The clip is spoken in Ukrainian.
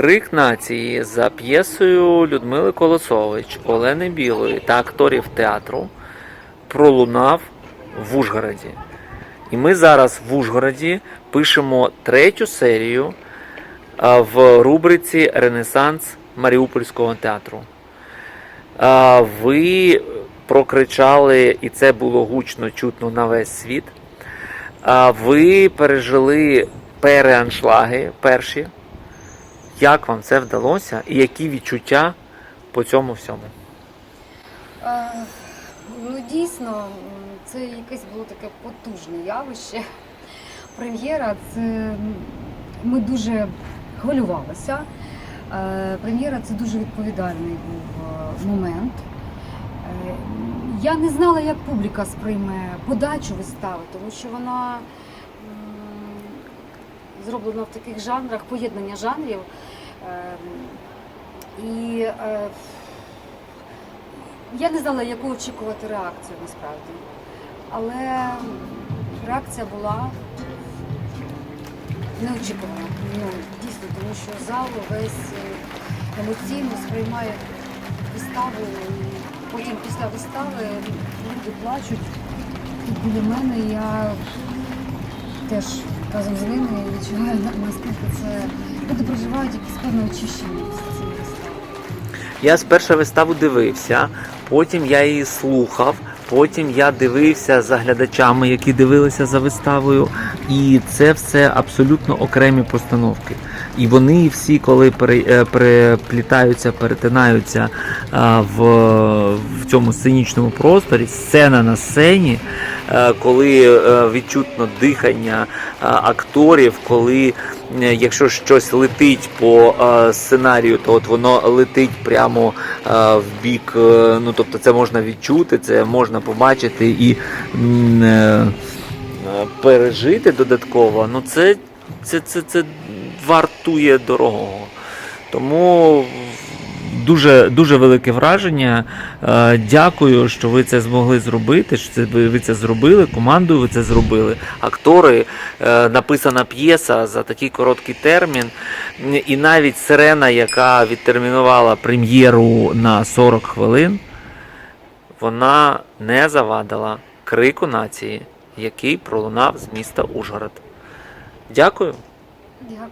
Крик нації за п'єсою Людмили Колосович, Олени Білої та акторів театру пролунав в Ужгороді. І ми зараз в Ужгороді пишемо третю серію в рубриці Ренесанс Маріупольського театру. Ви прокричали, і це було гучно чутно на весь світ. Ви пережили переаншлаги перші. Як вам це вдалося і які відчуття по цьому всьому? Е, Ну, дійсно, це якесь було таке потужне явище. Прем'єра це ми дуже хвилювалися. Е, Прем'єра це дуже відповідальний був е, момент. Я не знала, як публіка сприйме подачу вистави, тому що вона м, зроблена в таких жанрах, поєднання жанрів. Е, І е, я не знала, яку очікувати реакцію насправді. Але реакція була неочікувана. Ну, дійсно, тому що зал весь е, емоційно сприймає виставу. І потім після вистави люди плачуть. І біля мене я теж разом з ними відчуваю наскільки це люди проживають якісь певне очищення з. Я спершу виставу дивився, потім я її слухав, потім я дивився за глядачами, які дивилися за виставою. І це все абсолютно окремі постановки. І вони всі, коли е, переплітаються, перетинаються в, в цьому сценічному просторі, сцена на сцені, е, коли е, відчутно дихання е, акторів, коли е, якщо щось летить по е, сценарію, то от воно летить прямо е, в бік. е, Ну тобто це можна відчути, це можна побачити і е, е, пережити додатково. Ну це, це, це, це вартує дорогого. Тому дуже, дуже велике враження. Е, Дякую, що ви це змогли зробити. Що ви це зробили. Командою ви це зробили. Актори, е, написана п'єса за такий короткий термін. І навіть сирена, яка відтермінувала прем'єру на 40 хвилин, вона не завадила крику нації, який пролунав з міста Ужгород. Дякую. Дякую.